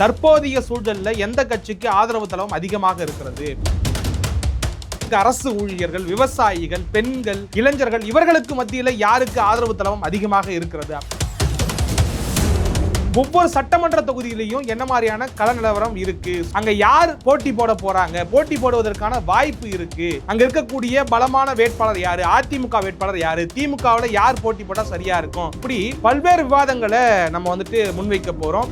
தற்போதைய சூழல்ல எந்த கட்சிக்கு ஆதரவு தளம் அதிகமாக இருக்கிறது? அரசு ஊழியர்கள் விவசாயிகள் பெண்கள் இளைஞர்கள் இவர்களுக்கு மத்தியில யாருக்கு ஆதரவு தளம் அதிகமாக இருக்கிறது? ஒவ்வொரு சட்டமன்ற தொகுதியிலையும் என்ன மாதிரியான கள நிலவரம் இருக்கு? அங்க யார் போட்டி போட போறாங்க? போட்டி போடுவதற்கான வாய்ப்பு இருக்கு. அங்க இருக்கக்கூடிய பலமான வேட்பாளர் யாரு? அதிமுக வேட்பாளர் யாரு? திமுகவில் யார் போட்டி போட்டா சரியா இருக்கும்? இப்படி பல்வேறு விவாதங்களை நம்ம வந்துட்டு முன்வைக்க போறோம்.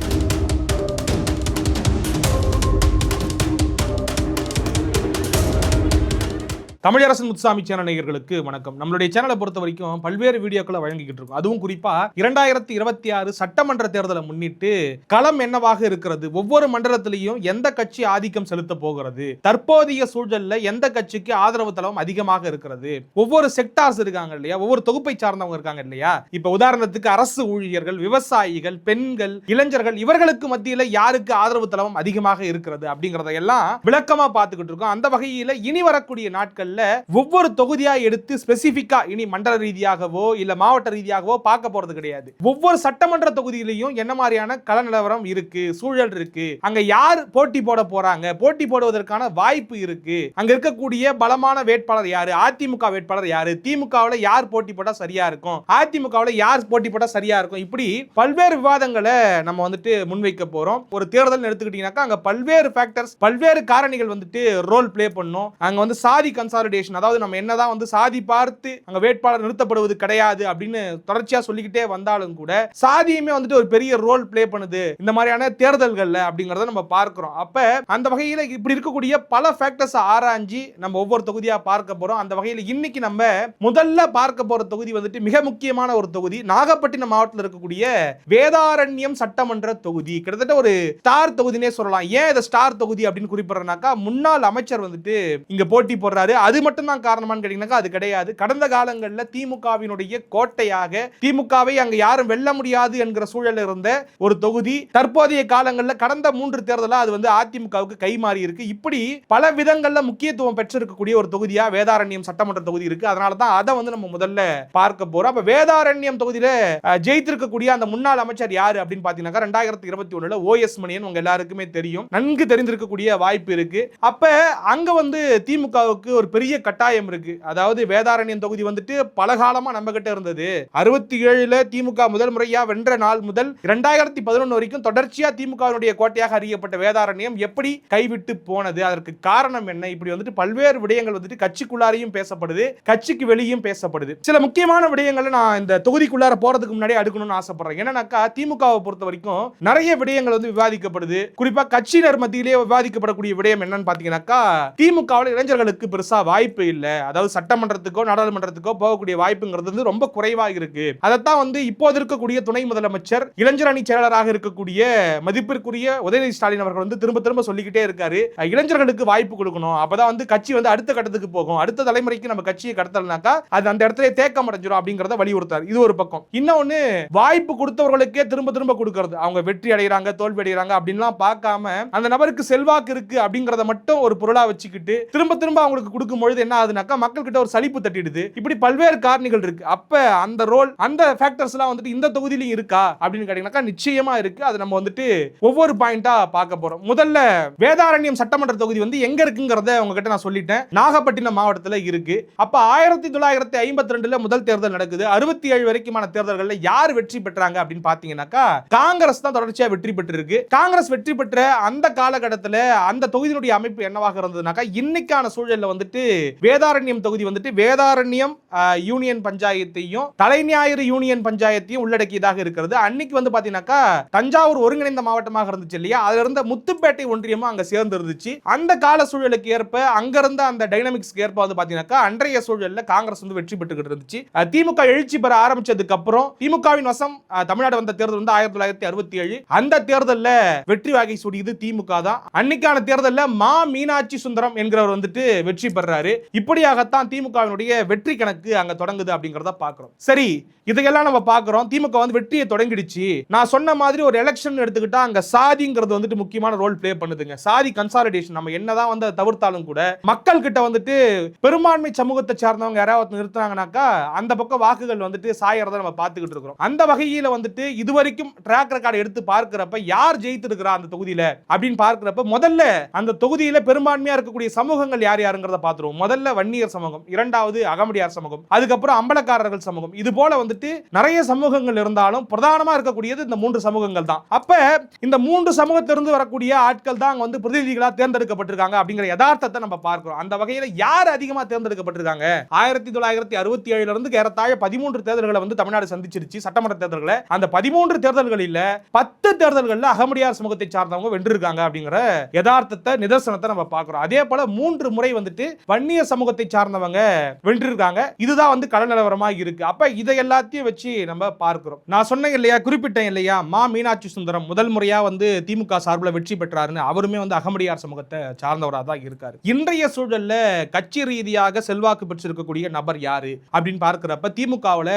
தமிழரசன் முத்துசாமி சேனல் நேயர்களுக்கு வணக்கம். நம்மளுடைய சேனலை பொறுத்த வரைக்கும் பல்வேறு வீடியோக்களை வழங்கிக்கிட்டு இருக்கோம். அதுவும் குறிப்பா இரண்டாயிரத்தி இருபத்தி ஆறு சட்டமன்ற தேர்தலை முன்னிட்டு களம் என்னவாக இருக்கிறது? ஒவ்வொரு மண்டலத்திலையும் எந்த கட்சி ஆதிக்கம் செலுத்த போகிறது? தற்போதைய சூழல்ல எந்த கட்சிக்கு ஆதரவு தளம் அதிகமாக இருக்கிறது? ஒவ்வொரு செக்டார்ஸ் இருக்காங்க இல்லையா? ஒவ்வொரு தொகுப்பை சார்ந்தவங்க இருக்காங்க இல்லையா? இப்ப உதாரணத்துக்கு அரசு ஊழியர்கள் விவசாயிகள் பெண்கள் இளைஞர்கள் இவர்களுக்கு மத்தியில யாருக்கு ஆதரவு தளம் அதிகமாக இருக்கிறது அப்படிங்கறதையெல்லாம் விளக்கமா பார்த்துக்கிட்டு இருக்கோம். அந்த வகையில இனி வரக்கூடிய நாட்கள் நாட்கள்ல ஒவ்வொரு தொகுதியா எடுத்து ஸ்பெசிபிக்கா இனி மண்டல ரீதியாகவோ இல்ல மாவட்ட ரீதியாகவோ பார்க்க போறது கிடையாது. ஒவ்வொரு சட்டமன்ற தொகுதியிலையும் என்ன மாதிரியான கள நிலவரம் இருக்கு சூழல் இருக்கு அங்க யார் போட்டி போட போறாங்க போட்டி போடுவதற்கான வாய்ப்பு இருக்கு அங்க இருக்கக்கூடிய பலமான வேட்பாளர் யாரு அதிமுக வேட்பாளர் யாரு திமுகவுல யார் போட்டி போட சரியா இருக்கும் அதிமுகவுல யார் போட்டி போட சரியா இருக்கும் இப்படி பல்வேறு விவாதங்களை நம்ம வந்துட்டு முன்வைக்க போறோம். ஒரு தேர்தல் எடுத்துக்கிட்டீங்கன்னாக்கா அங்க பல்வேறு ஃபேக்டர்ஸ் பல்வேறு காரணிகள் வந்துட்டு ரோல் ப்ளே பண்ணும். அங்க வந்து சாதி கன்சாலிடேஷன் அதாவது நம்ம என்னதான் வந்து சாதி பார்த்து அங்க வேட்பாளர் நிறுத்தப்படுவது கிடையாது அப்படின்னு தொடர்ச்சியா சொல்லிக்கிட்டே வந்தாலும் கூட சாதியுமே வந்துட்டு ஒரு பெரிய ரோல் பிளே பண்ணுது இந்த மாதிரியான தேர்தல்கள்ல அப்படிங்கறத நம்ம பார்க்கிறோம். அப்ப அந்த வகையில இப்படி இருக்கக்கூடிய பல ஃபேக்டர்ஸ் ஆராய்ஞ்சு நம்ம ஒவ்வொரு தொகுதியா பார்க்க போறோம். அந்த வகையில இன்னைக்கு நம்ம முதல்ல பார்க்க போற தொகுதி வந்துட்டு மிக முக்கியமான ஒரு தொகுதி நாகப்பட்டினம் மாவட்டத்தில் இருக்கக்கூடிய வேதாரண்யம் சட்டமன்ற தொகுதி. கிட்டத்தட்ட ஒரு ஸ்டார் தொகுதினே சொல்லலாம். ஏன் இதை ஸ்டார் தொகுதி அப்படின்னு குறிப்பிடுறனாக்கா முன்னாள் அமைச்சர் வந்துட்டு இங்க போட்டி போடுறாரு. அது மட்டும் தான் காரணமான்னு கேட்டீங்கன்னாக்கா அது கிடையாது. கடந்த காலங்களில் திமுகவினுடைய கோட்டையாக திமுகவை அங்க யாரும் வெல்ல முடியாது என்கிற சூழல் இருந்த ஒரு தொகுதி தற்போதைய காலங்களில் கடந்த மூன்று தேர்தலா அது வந்து அதிமுகவுக்கு கை மாறி இருக்கு. இப்படி பல விதங்களில் முக்கியத்துவம் பெற்றிருக்கக்கூடிய ஒரு தொகுதியா வேதாரண்யம் சட்டமன்ற தொகுதி இருக்கு. அதனால தான் அதை வந்து நம்ம முதல்ல பார்க்க போறோம். அப்ப வேதாரண்யம் தொகுதியில ஜெயித்திருக்கக்கூடிய அந்த முன்னாள் அமைச்சர் யாரு அப்படின்னு பாத்தீங்கன்னா ரெண்டாயிரத்தி இருபத்தி ஒண்ணுல ஓஎஸ் மணியன் உங்க எல்லாருக்குமே தெரியும். நன்கு தெரிந்திருக்கக்கூடிய வாய்ப்பு இருக்கு. அப்ப அங்க வந்து திமுகவுக்கு ஒரு பெரிய பெரிய கட்டாயம் இருக்கு. அதாவது வேதாரண்யம் தொகுதி வந்துட்டு பல காலமா நம்ம கிட்ட இருந்தது. அறுபத்தி ஏழுல திமுக முதல் முறையா வென்ற நாள் முதல் இரண்டாயிரத்தி பதினொன்று வரைக்கும் தொடர்ச்சியா திமுகவினுடைய கோட்டையாக அறியப்பட்ட வேதாரண்யம் எப்படி கைவிட்டு போனது? அதற்கு காரணம் என்ன? இப்படி வந்துட்டு பல்வேறு விடயங்கள் வந்துட்டு கட்சிக்குள்ளாரையும் பேசப்படுது கட்சிக்கு வெளியும் பேசப்படுது. சில முக்கியமான விடயங்களை நான் இந்த தொகுதிக்குள்ளார போறதுக்கு முன்னாடி அடுக்கணும்னு ஆசைப்படுறேன். என்னன்னாக்கா திமுகவை பொறுத்த வரைக்கும் நிறைய விடயங்கள் வந்து விவாதிக்கப்படுது. குறிப்பா கட்சியினர் மத்தியிலேயே விவாதிக்கப்படக்கூடிய விடயம் என்னன்னு பாத்தீங்கன்னாக்கா திமுகவில் இளைஞர்களுக்கு பெருசா வாய்ப்பு இல்லை. அதாவது சட்டமன்றத்துக்கோ நாடாளுமன்றத்துக்கோ போகக்கூடிய வாய்ப்புங்கிறது வந்து ரொம்ப குறைவாக இருக்கு. அதைத்தான் வந்து இப்போது இருக்கக்கூடிய துணை முதலமைச்சர் இளைஞர் அணி செயலராக இருக்கக்கூடிய மதிப்பிற்குரிய உதயநிதி ஸ்டாலின் அவர்கள் வந்து திரும்ப திரும்ப சொல்லிக்கிட்டே இருக்காரு. இளைஞர்களுக்கு வாய்ப்பு கொடுக்கணும். அப்பதான் வந்து கட்சி வந்து அடுத்த கட்டத்துக்கு போகும். அடுத்த தலைமுறைக்கு நம்ம கட்சியை கடத்தலனாக்கா அது அந்த இடத்துல தேக்கம் அடைஞ்சிடும் அப்படிங்கறத வலியுறுத்தார். இது ஒரு பக்கம். இன்னொன்னு வாய்ப்பு கொடுத்தவர்களுக்கே திரும்ப திரும்ப கொடுக்கறது. அவங்க வெற்றி அடைகிறாங்க தோல்வி அடைகிறாங்க அப்படின்லாம் பார்க்காம அந்த நபருக்கு செல்வாக்கு இருக்கு அப்படிங்கறத மட்டும் ஒரு பொருளா வச்சுக்கிட்டு திரும்ப திரும்ப அவங்களுக்கு கொடுக்க கொடுக்கும் பொழுது என்ன ஆகுதுனாக்கா மக்கள் கிட்ட ஒரு சலிப்பு தட்டிடுது. இப்படி பல்வேறு காரணிகள் இருக்கு. அப்ப அந்த ரோல் அந்த ஃபேக்டர்ஸ் எல்லாம் வந்துட்டு இந்த தொகுதியிலும் இருக்கா? அப்படின்னு கேட்டீங்கன்னாக்கா நிச்சயமா இருக்கு. அது நம்ம வந்துட்டு ஒவ்வொரு பாயிண்டா பார்க்க போறோம். முதல்ல வேதாரண்யம் சட்டமன்ற தொகுதி வந்து எங்க இருக்குங்கிறத உங்ககிட்ட நான் சொல்லிட்டேன். நாகப்பட்டினம் மாவட்டத்துல இருக்கு. அப்ப ஆயிரத்தி தொள்ளாயிரத்தி ஐம்பத்தி ரெண்டுல முதல் தேர்தல் நடக்குது. அறுபத்தி ஏழு வரைக்குமான தேர்தல்களில் யார் வெற்றி பெற்றாங்க அப்படின்னு பாத்தீங்கன்னாக்கா காங்கிரஸ் தான் தொடர்ச்சியா வெற்றி பெற்றிருக்கு. காங்கிரஸ் வெற்றி பெற்ற அந்த காலகட்டத்தில் அந்த தொகுதியினுடைய அமைப்பு என்னவாக இருந்ததுனாக்கா இன்னைக்கான சூழல்ல வந்துட்டு வேதாரண்யம் தொகுதி வந்துட்டு வேதாரண்யம் யூனியன் பஞ்சாயத்தையும் தலைஞாயிறு யூனியன் பஞ்சாயத்தையும் உள்ளடக்கியதாக இருக்கிறது. அன்னைக்கு வந்து பாத்தீங்கன்னாக்கா தஞ்சாவூர் ஒருங்கிணைந்த மாவட்டமாக இருந்துச்சு இல்லையா? அதுல இருந்த முத்துப்பேட்டை ஒன்றியமும் அங்க சேர்ந்து இருந்துச்சு அந்த கால சூழலுக்கு ஏற்ப அங்க இருந்த அந்த டைனமிக்ஸ்க்கு ஏற்ப வந்து பாத்தீங்கன்னாக்கா அன்றைய சூழல்ல காங்கிரஸ் வந்து வெற்றி பெற்றுக்கிட்டு இருந்துச்சு. திமுக எழுச்சி பெற ஆரம்பிச்சதுக்கு அப்புறம் திமுகவின் வசம் தமிழ்நாடு வந்த தேர்தல் வந்து ஆயிரத்தி தொள்ளாயிரத்தி அறுபத்தி ஏழு அந்த தேர்தலில் வெற்றி வாகை சூடியது திமுக தான். அன்னைக்கான தேர்தலில் மா மீனாட்சி சுந்தரம் என்கிறவர் வந்துட்டு வெற்றி பெற சொல்றாரு. இப்படியாகத்தான் திமுகவினுடைய வெற்றி கணக்கு அங்க தொடங்குது அப்படிங்கிறத பாக்குறோம். சரி இதையெல்லாம் நம்ம பாக்குறோம். திமுக வந்து வெற்றியை தொடங்கிடுச்சு. நான் சொன்ன மாதிரி ஒரு எலெக்ஷன் எடுத்துக்கிட்டா அங்க சாதிங்கிறது வந்துட்டு முக்கியமான ரோல் பிளே பண்ணுதுங்க. சாதி கன்சாலிடேஷன் நம்ம என்னதான் வந்து அதை தவிர்த்தாலும் கூட மக்கள் கிட்ட வந்துட்டு பெரும்பான்மை சமூகத்தை சார்ந்தவங்க யாராவது நிறுத்தினாங்கனாக்கா அந்த பக்கம் வாக்குகள் வந்துட்டு சாயறதை நம்ம பார்த்துக்கிட்டு இருக்கிறோம். அந்த வகையில வந்துட்டு இதுவரைக்கும் ட்ராக் ரெக்கார்டு எடுத்து பார்க்கிறப்ப யார் ஜெயித்திருக்கிறா அந்த தொகுதியில அப்படின்னு பார்க்கிறப்ப முதல்ல அந்த தொகுதியில பெரும்பான்மையா இருக்கக்கூடிய சமூகங்கள் யார் யாருங்கிறத பார்த்துருவோம் முதல்ல வன்னியர் சமூகம் இரண்டாவது அகமடியார் சமூகம் அதுக்கப்புறம் அம்பலக்காரர்கள் சமூகம். இது போல வந்துட்டு நிறைய சமூகங்கள் இருந்தாலும் பிரதானமா இருக்கக்கூடியது இந்த மூன்று சமூகங்கள் தான். அப்ப இந்த மூன்று சமூகத்திலிருந்து வரக்கூடிய ஆட்கள் தான் அங்க வந்து பிரதிநிதிகளா தேர்ந்தெடுக்கப்பட்டிருக்காங்க அப்படிங்கிற யதார்த்தத்தை நம்ம பார்க்கிறோம். அந்த வகையில யார் அதிகமா தேர்ந்தெடுக்கப்பட்டிருக்காங்க? ஆயிரத்தி தொள்ளாயிரத்தி அறுபத்தி ஏழுல இருந்து ஏறத்தாழ பதிமூன்று தேர்தல்களை வந்து தமிழ்நாடு சந்திச்சிருச்சு சட்டமன்ற தேர்தல்களை. அந்த பதிமூன்று தேர்தல்களில் பத்து தேர்தல்களில் அகமடியார் சமூகத்தை சார்ந்தவங்க வென்றிருக்காங்க அப்படிங்கிற யதார்த்தத்தை நிதர்சனத்தை நம்ம பார்க்கிறோம். அதே போல மூன்று முறை வந்துட்டு வன்னிய சமூகத்தை சார்ந்தவங்க வென்றிருக்காங்க. இதுதான் வந்து கள நிலவரமா இருக்கு. அப்ப இதை எல்லாத்தையும் வச்சு நம்ம பார்க்கிறோம். நான் சொன்னேன் இல்லையா குறிப்பிட்டேன் இல்லையா மா மீனாட்சி சுந்தரம் முதல் முறையா வந்து திமுக சார்பில் வெற்றி பெற்றாருன்னு அவருமே வந்து அகமடியார் சமூகத்தை சார்ந்தவராக தான் இருக்காரு. இன்றைய சூழல்ல கட்சி ரீதியாக செல்வாக்கு பெற்றிருக்கக்கூடிய நபர் யாரு அப்படின்னு பார்க்கிறப்ப திமுகவுல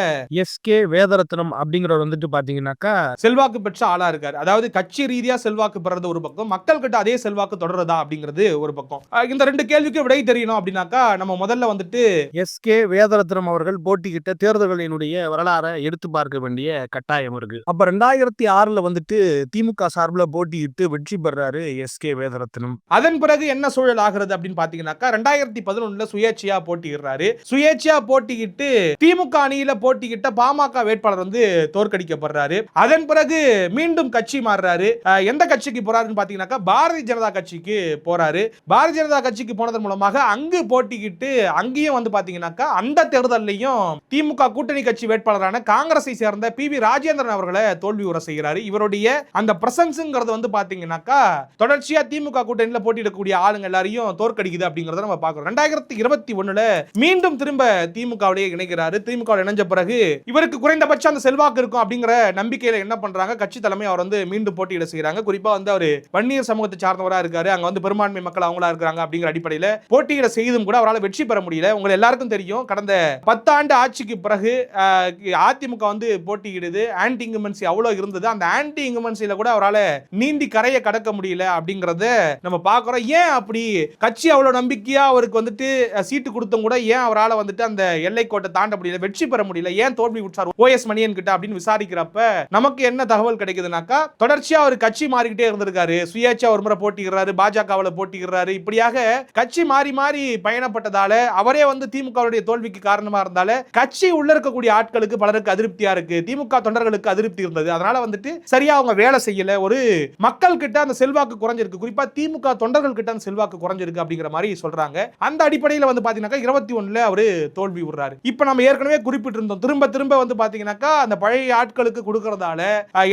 எஸ்கே வேதரத்னம் அப்படிங்கிறவர் வந்துட்டு பாத்தீங்கன்னாக்கா செல்வாக்கு பெற்ற ஆளா இருக்காரு. அதாவது கட்சி ரீதியா செல்வாக்கு பெறது ஒரு பக்கம் மக்கள் கிட்ட அதே செல்வாக்கு தொடருதா அப்படிங்கிறது ஒரு பக்கம். இந்த ரெண்டு கேள்விக்கு விடை தெரியணும் அப்படின்னாக்கா நம்ம முதல்ல வந்துட்டு எஸ்கே வேதரத்னம் அவர்கள் போட்டியிட்ட தேர்தல்களினுடைய வரலாறை எடுத்து பார்க்க வேண்டிய கட்டாயம் இருக்கு. அப்ப ரெண்டாயிரத்தி ஆறுல வந்துட்டு திமுக சார்பில் போட்டியிட்டு வெற்றி பெறாரு எஸ்கே வேதரத்னம். அதன் பிறகு என்ன சூழல் ஆகிறது அப்படின்னு பாத்தீங்கன்னாக்கா ரெண்டாயிரத்தி பதினொன்னுல சுயேட்சையா போட்டியிடுறாரு. சுயேட்சையா போட்டியிட்டு திமுக அணியில போட்டியிட்ட பாமக வேட்பாளர் வந்து தோற்கடிக்கப்படுறாரு. அதன் பிறகு மீண்டும் கட்சி மாறுறாரு. எந்த கட்சிக்கு போறாருன்னு பாத்தீங்கன்னாக்கா பாரதிய ஜனதா கட்சிக்கு போறாரு. பாரதிய ஜனதா கட்சிக்கு போனதன் மூலமாக அங்கு போட்டிக்கிட்டு அங்கேயும் வந்து பாத்தீங்கன்னாக்கா அந்த தேர்தலையும் திமுக கூட்டணி கட்சி வேட்பாளரான காங்கிரஸை சேர்ந்த பி வி ராஜேந்திரன் அவர்களை தோல்வி உற செய்கிறாரு. இவருடைய அந்த பிரசன்ஸுங்கிறது வந்து பாத்தீங்கன்னாக்கா தொடர்ச்சியா திமுக கூட்டணியில போட்டியிடக்கூடிய ஆளுங்க எல்லாரையும் தோற்கடிக்குது அப்படிங்கறத நம்ம பார்க்கிறோம் ரெண்டாயிரத்தி இருபத்தி ஒண்ணுல மீண்டும் திரும்ப திமுகவுடைய இணைகிறாரு. திமுக இணைஞ்ச பிறகு இவருக்கு குறைந்தபட்சம் அந்த செல்வாக்கு இருக்கும் அப்படிங்கிற நம்பிக்கையில என்ன பண்றாங்க? கட்சி தலைமை அவர் வந்து மீண்டும் போட்டியிட செய்யறாங்க குறிப்பா வந்து அவர் வன்னியர் சமூகத்தை சார்ந்தவராக இருக்காரு. அங்க வந்து பெரும்பான்மை மக்கள் அவங்களா இருக்கிறாங்க அப்படிங்கிற அடிப்படையில் போட்டியிட செய்தும் கூட அவரால் வெற்றி பெற முடியல. உங்களை எல்லாருக்கும் தெரியும் கடந்த பத்தாண்டு ஆட்சிக்கு பிறகு அதிமுக வந்து போட்டியிடுது. ஆன்டி இங்குமென்சி அவ்வளோ இருந்தது அந்த ஆன்டி இங்குமென்சியில் கூட அவரால் நீந்தி கரையை கடக்க முடியல அப்படிங்கிறத நம்ம பார்க்குறோம். ஏன் அப்படி? கட்சி அவ்வளோ நம்பிக்கையா அவருக்கு வந்துட்டு சீட்டு கொடுத்தும் கூட ஏன் அவரால் வந்துட்டு அந்த எல்லை கோட்டை தாண்ட முடியல வெற்றி பெற முடியல? ஏன் தோல்வி உற்றார் ஓஎஸ் மணியன் கிட்ட அப்படின்னு விசாரிக்கிறப்ப நமக்கு என்ன தகவல் கிடைக்குதுனாக்கா தொடர்ச்சியா அவர் கட்சி மாறிக்கிட்டே இருந்திருக்காரு. சுயேட்சா ஒரு முறை போட்டிக்கிறாரு பாஜகவில் போட்டிக்கிறாரு இப்படியாக கட்சி மாறி மாறி பயணப்பட்டதால அவரே வந்து திமுகவுடைய தோல்விக்கு காரணமா இருந்தால கட்சி உள்ள இருக்கக்கூடிய ஆட்களுக்கு பலருக்கு அதிருப்தியா இருக்கு. திமுக தொண்டர்களுக்கு அதிருப்தி இருந்தது. அதனால வந்துட்டு சரியா அவங்க வேலை செய்யல. ஒரு மக்கள் கிட்ட அந்த செல்வாக்கு குறைஞ்சிருக்கு. குறிப்பா திமுக தொண்டர்கள் கிட்ட அந்த செல்வாக்கு குறைஞ்சிருக்கு அப்படிங்கிற மாதிரி சொல்றாங்க. அந்த அடிப்படையில் வந்து பாத்தீங்கன்னா இருபத்தி ஒண்ணுல அவரு தோல்வி விடுறாரு. இப்ப நம்ம ஏற்கனவே குறிப்பிட்டிருந்தோம். திரும்ப திரும்ப வந்து பாத்தீங்கன்னாக்கா அந்த பழைய ஆட்களுக்கு கொடுக்கறதால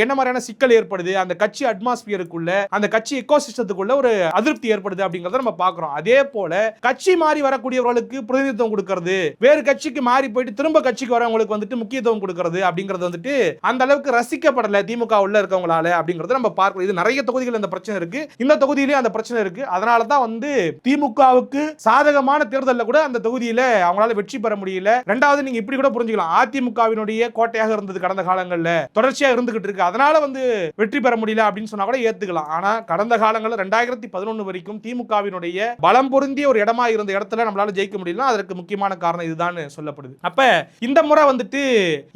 என்ன மாதிரியான சிக்கல் ஏற்படுது? அந்த கட்சி அட்மாஸ்பியருக்குள்ள அந்த கட்சி எக்கோசிஸ்டத்துக்குள்ள ஒரு அதிருப்தி ஏற்படுது அப்படிங்கறத நம்ம பாக்குறோம். அதே போல கட்சி கட்சி மாறி வரக்கூடியவர்களுக்கு பிரதிநிதித்துவம் கொடுக்கறது. வேறு கட்சிக்கு மாறி போயிட்டு திரும்ப கட்சிக்கு வரவங்களுக்கு வந்துட்டு முக்கியத்துவம் கொடுக்கறது அப்படிங்கிறது வந்துட்டு அந்த அளவுக்கு ரசிக்கப்படல திமுக உள்ள இருக்கவங்களால அப்படிங்கறத நம்ம பார்க்கணும். இது நிறைய தொகுதிகள் இந்த பிரச்சனை இருக்கு. இந்த தொகுதியிலேயும் அந்த பிரச்சனை இருக்கு. அதனால தான் வந்து திமுகவுக்கு சாதகமான தேர்தலில் கூட அந்த தொகுதியில அவங்களால வெற்றி பெற முடியல. ரெண்டாவது நீங்க இப்படி கூட புரிஞ்சுக்கலாம். அதிமுகவினுடைய கோட்டையாக இருந்தது கடந்த காலங்களில். தொடர்ச்சியா இருந்துகிட்டு இருக்கு. அதனால வந்து வெற்றி பெற முடியல அப்படின்னு சொன்னா கூட ஏத்துக்கலாம். ஆனா கடந்த காலங்களில் ரெண்டாயிரத்தி பதினொன்று வரைக்கும் திமுகவினுடைய பலம் பொருந்திய ஒரு இடமா இருந்த இடத்துல நம்மளால ஜெயிக்க முடியல அதற்கு முக்கியமான காரணம் இதுதான் சொல்லப்படுது. அப்ப இந்த முறை வந்துட்டு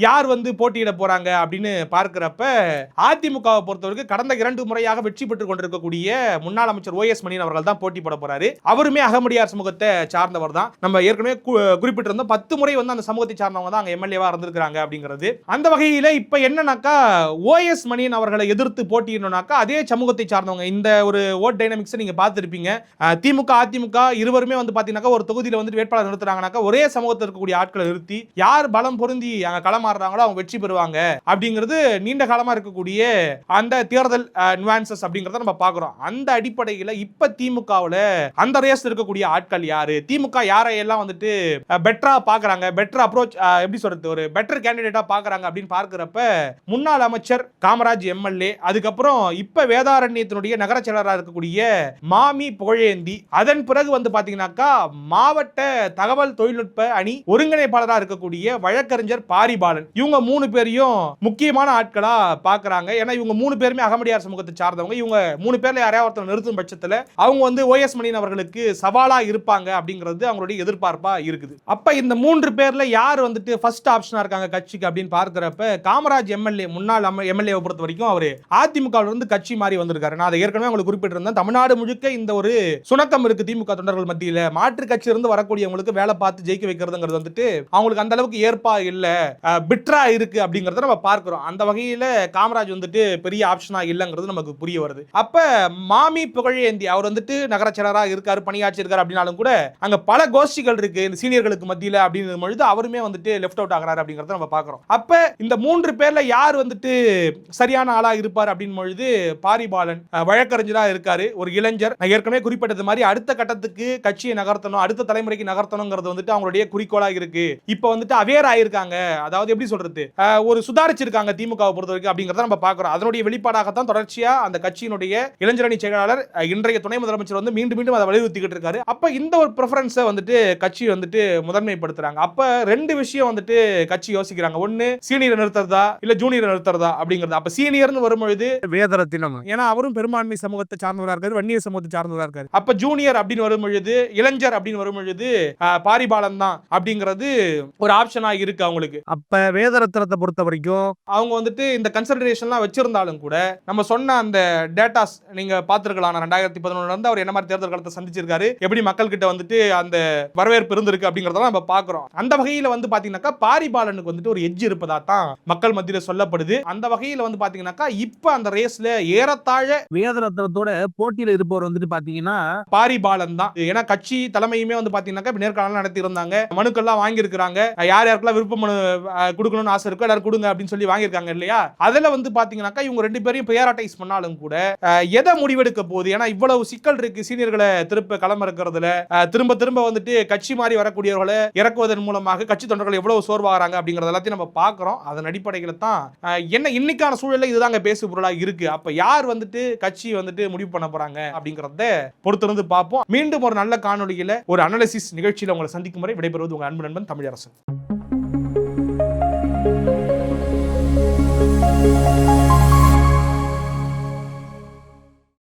யார் வந்து போட்டியிட போறாங்க அப்படின்னு பார்க்கிறப்ப அதிமுகவை பொறுத்தவரைக்கும் கடந்த இரண்டு முறையாக வெற்றி பெற்றுக் கொண்டிருக்கக்கூடிய முன்னாள் அமைச்சர் ஓ எஸ் மணியன் அவர்கள் தான் போட்டி போட போறாரு. அவருமே அகமடியார் சமூகத்தை சார்ந்தவர் தான். நம்ம ஏற்கனவே குறிப்பிட்டிருந்தோம் பத்து முறை வந்து அந்த சமூகத்தை சார்ந்தவங்க தான் அங்கே எம்எல்ஏவா இருந்திருக்கிறாங்க அப்படிங்கிறது. அந்த வகையில் இப்ப என்னன்னாக்கா ஓஎஸ் மணியன் அவர்களை எதிர்த்து போட்டியிடணும்னாக்கா அதே சமூகத்தை சார்ந்தவங்க இந்த ஒரு ஓட் டைனமிக்ஸ் நீங்க பார்த்துருப்பீங்க. திமுக அதிமுக இருவருமே வந்து பாத்தீங்கன்னாக்கா ஒரு தொகுதியில் வந்து வேட்பாளர் நிறுத்துறாங்கனாக்கா ஒரே சமூகத்தில் இருக்கக்கூடிய ஆட்களை நிறுத்தி யார் பலம் பொருந்தி அங்க களமாடுறாங்களோ அவங்க வெற்றி பெறுவாங்க. அப்படிங்கிறது நீண்ட காலமா இருக்கக்கூடிய அந்த தேர்தல் நுவான்சஸ் அப்படிங்கறத நம்ம பார்க்கிறோம் அந்த அடிப்படையில் இப்ப திமுகவில் அந்த ரேஸ் இருக்கக்கூடிய ஆட்கள் யாரு? திமுக யாரை எல்லாம் வந்துட்டு பெட்டரா பாக்குறாங்க? பெட்டர் அப்ரோச் எப்படி சொல்றது? ஒரு பெட்டர் கேண்டிடேட்டா பாக்குறாங்க அப்படின்னு பார்க்குறப்ப முன்னாள் அமைச்சர் காமராஜ் எம்எல்ஏ அதுக்கப்புறம் இப்ப வேதாரண்யத்தினுடைய நகர செயலராக இருக்கக்கூடிய மாமி புகழேந்தி அதன் பிறகு வந்து பார்த்தீங்கன்னா பாத்தீங்கன்னாக்கா மாவட்ட தகவல் தொழில்நுட்ப அணி ஒருங்கிணைப்பாளராக இருக்கக்கூடிய வழக்கறிஞர் பாரிபாலன். இவங்க மூணு பேரையும் முக்கியமான ஆட்களா பாக்குறாங்க. ஏன்னா இவங்க மூணு பேருமே அகமடியார் சமூகத்தை சார்ந்தவங்க. இவங்க மூணு பேர்ல யாரையாவது ஒருத்தர் நிறுத்தும் பட்சத்துல அவங்க வந்து ஓஎஸ் மணியன் அவர்களுக்கு சவாலா இருப்பாங்க அப்படிங்கிறது அவங்களுடைய எதிர்பார்ப்பா இருக்குது. அப்ப இந்த மூன்று பேர்ல யார் வந்துட்டு ஃபர்ஸ்ட் ஆப்ஷனா இருக்காங்க கட்சிக்கு அப்படின்னு பார்க்கிறப்ப காமராஜ் எம்எல்ஏ முன்னாள் எம்எல்ஏவை பொறுத்த வரைக்கும் அவர் அதிமுக இருந்து கட்சி மாறி வந்திருக்காரு. நான் அதை ஏற்கனவே உங்களுக்கு குறிப்பிட்டிருந்தேன். தமிழ்நாடு முழுக்க இந்த ஒரு சுணக்கம் இருக்கு திமுக தொண்டர்கள் மத்தியில். மாற்று கட்சி இருந்து வரக்கூடியவங்களுக்கு வேலை பார்த்து ஜெயிக்க வைக்கிறதுங்கிறது வந்துட்டு அவங்களுக்கு அந்த அளவுக்கு ஏற்பா இல்ல பிட்ரா இருக்கு அப்படிங்கறத நம்ம பார்க்கிறோம். அந்த வகையில காமராஜ் வந்துட்டு பெரிய ஆப்ஷனா இல்லைங்கிறது நமக்கு புரிய வருது. அப்ப மாமி புகழேந்தி அவர் வந்துட்டு நகர இருக்காரு பணியாற்றிருக்காரு அப்படின்னாலும் கூட அங்க பல கோஷ்டிகள் இருக்கு. இந்த சீனியர்களுக்கு மத்தியில அப்படின்னு பொழுது அவருமே வந்துட்டு லெஃப்ட் அவுட் ஆகிறாரு அப்படிங்கறத நம்ம பார்க்கிறோம். அப்ப இந்த மூன்று பேர்ல யார் வந்துட்டு சரியான ஆளா இருப்பார் அப்படின்னு பொழுது பாரிபாலன் வழக்கறிஞராக வழக்கறிஞரா இருக்காரு. ஒரு இளைஞர். நான் ஏற்கனவே குறிப்பிட்டது மாதிரி அடுத்த கட்டத்துக்கு கட்சியை நகர்த்தணும் அடுத்த தலைமுறைக்கு நகர்த்தணுங்கிறது வந்துட்டு அவங்களுடைய குறிக்கோளா இருக்கு. இப்ப வந்துட்டு அவேர் ஆயிருக்காங்க. அதாவது எப்படி சொல்றது? ஒரு சுதாரிச்சிருக்காங்க திமுகவை பொறுத்த வரைக்கும் அப்படிங்கறத நம்ம பார்க்கிறோம். அதனுடைய வெளிப்பாடாகத்தான் தொடர்ச்சியா அந்த கட்சியினுடைய இளைஞரணி செயலாளர் இன்றைய துணை முதலமைச்சர் வந்து மீண்டும் மீண்டும் அதை வலியுறுத்திக்கிட்டு இருக்காரு. அப்ப இந்த ஒரு ப்ரிஃபரன்ஸை வந்துட்டு கட்சி வந்துட்டு முதன்மைப்படுத்துறாங்க. அப்ப ரெண்டு விஷயம் வந்துட்டு கட்சி யோசிக்கிறாங்க. ஒண்ணு சீனியர் நிறுத்துறதா? இல்ல ஜூனியர் நிறுத்துறதா? அப்படிங்கிறது. அப்ப சீனியர்னு வரும்பொழுது வேதரத்தினம். ஏன்னா அவரும் பெரும்பான்மை சமூகத்தை சார்ந்தவரா இருக்காரு வன்னியர் சமூகத்தை சார்ந்தவரா இருக்காரு. அப்ப ஜூனியர் அப்படின்னு வரும் பொழுது இளைஞர் அப்படின்னு வரும் பொழுது அஹ், பாரிபாலன் தான் அப்படிங்கிறது ஒரு ஆப்ஷனா இருக்கு அவங்களுக்கு. அப்ப வேதரத்தினத்தை பொறுத்த வரைக்கும் அவங்க வந்துட்டு இந்த கன்சிடரேஷன்லாம் வச்சிருந்தாலும் கூட நம்ம சொன்ன அந்த டேட்டாஸ் நீங்க பார்த்திருக்கலாம். ரெண்டாயிரத்தி பதினொன்னுல இருந்து அவர் என்ன மாதிரி தேர்தல் காலத்தை சந்திச்சிருக்காரு எப்படி மக்கள் கிட்ட வந்துட்டு அந்த வரவேற்பு இருந்திருக்கு அப்படிங்கறதெல்லாம் நம்ம பாக்குறோம் அந்த வகையில வந்து பாத்தீங்கன்னாக்கா பாரிபாலனுக்கு வந்துட்டு ஒரு எட்ஜ் இருப்பதா தான் மக்கள் மத்தியில சொல்லப்படுது. அந்த வகையில வந்து பாத்தீங்கன்னாக்கா இப்ப அந்த ரேஸ்ல ஏறத்தாழ வேதரத்தினத்தோட போட்டியில இருப்பவர் வந்துட்டு பாத்தீங்கன்னா பாரிபாலன் தான் ஏன்னா கட்சி கட்சி தலைமையுமே வந்து பாத்தீங்கன்னாக்கா இப்ப நேர்காணல் நடத்தி இருந்தாங்க மனுக்கள்லாம் வாங்கியிருக்கிறாங்க. யார் யாருக்கெல்லாம் விருப்ப மனு கொடுக்கணும்னு ஆசை இருக்கோ எல்லாரும் கொடுங்க அப்படின்னு சொல்லி வாங்கியிருக்காங்க இல்லையா? அதுல வந்து பாத்தீங்கன்னாக்கா இவங்க ரெண்டு பேரையும் பேராட்டைஸ் பண்ணாலும் கூட எதை முடிவெடுக்க போகுது? ஏன்னா இவ்வளவு சிக்கல் இருக்கு சீனியர்களை திருப்ப களம் இருக்கிறதுல திரும்ப திரும்ப வந்துட்டு கட்சி மாறி வரக்கூடியவர்களை இறக்குவதன் மூலமாக கட்சி தொண்டர்கள் எவ்வளவு சோர்வாகிறாங்க அப்படிங்கிறது எல்லாத்தையும் நம்ம பாக்குறோம். அதன் அடிப்படையில் தான் என்ன இன்னைக்கான சூழல இதுதாங்க பேசு பொருளா இருக்கு. அப்ப யார் வந்துட்டு கட்சி வந்துட்டு முடிவு பண்ண போறாங்க அப்படிங்கறத பொறுத்திருந்து பார்ப்போம். மீண்டும் ஒரு நல்ல காண காணொலியில் ஒரு அனாலிசிஸ் நிகழ்ச்சியில் உங்களை சந்திக்கும் வரை விடைபெறுவது உங்கள் அன்பு நண்பன் தமிழரசன்.